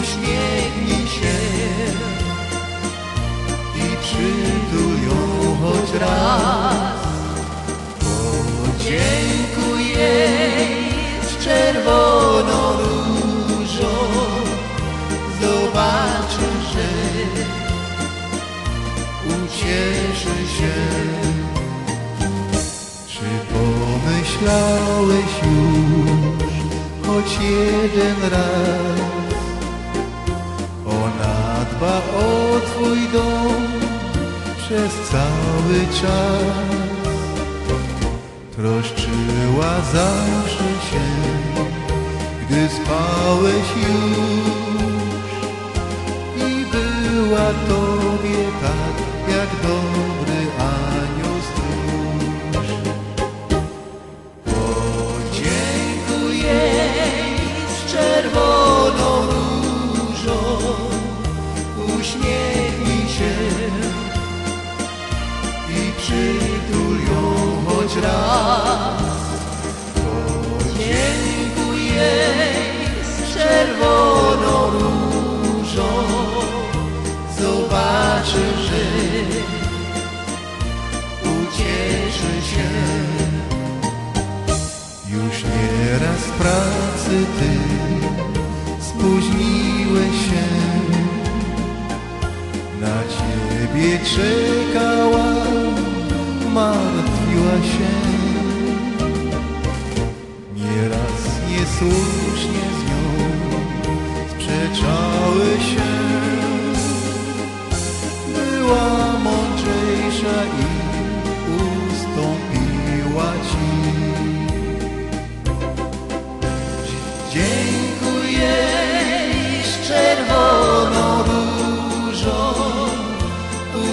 uśmiechnij się i przytul ją choć raz. Podziękuj jej z czerwoną różą, że ucieszy się. Czy pomyślałeś już choć jeden raz? Dba o twój dom przez cały czas. Troszczyła zawsze się, gdy spałeś już i była tobie W pracy ty spóźniłeś się, na ciebie czekała, martwiła się. Nieraz niesłusznie z nią sprzeczały się. Była mądrzejsza i ustąpiła ci.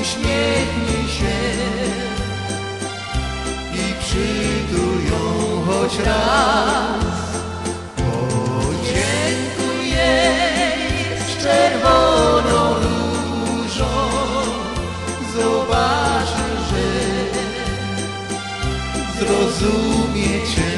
Uśmiechnij się i przytul ją choć raz. Podziękuj jej z czerwoną różą, zobaczy, że zrozumie cię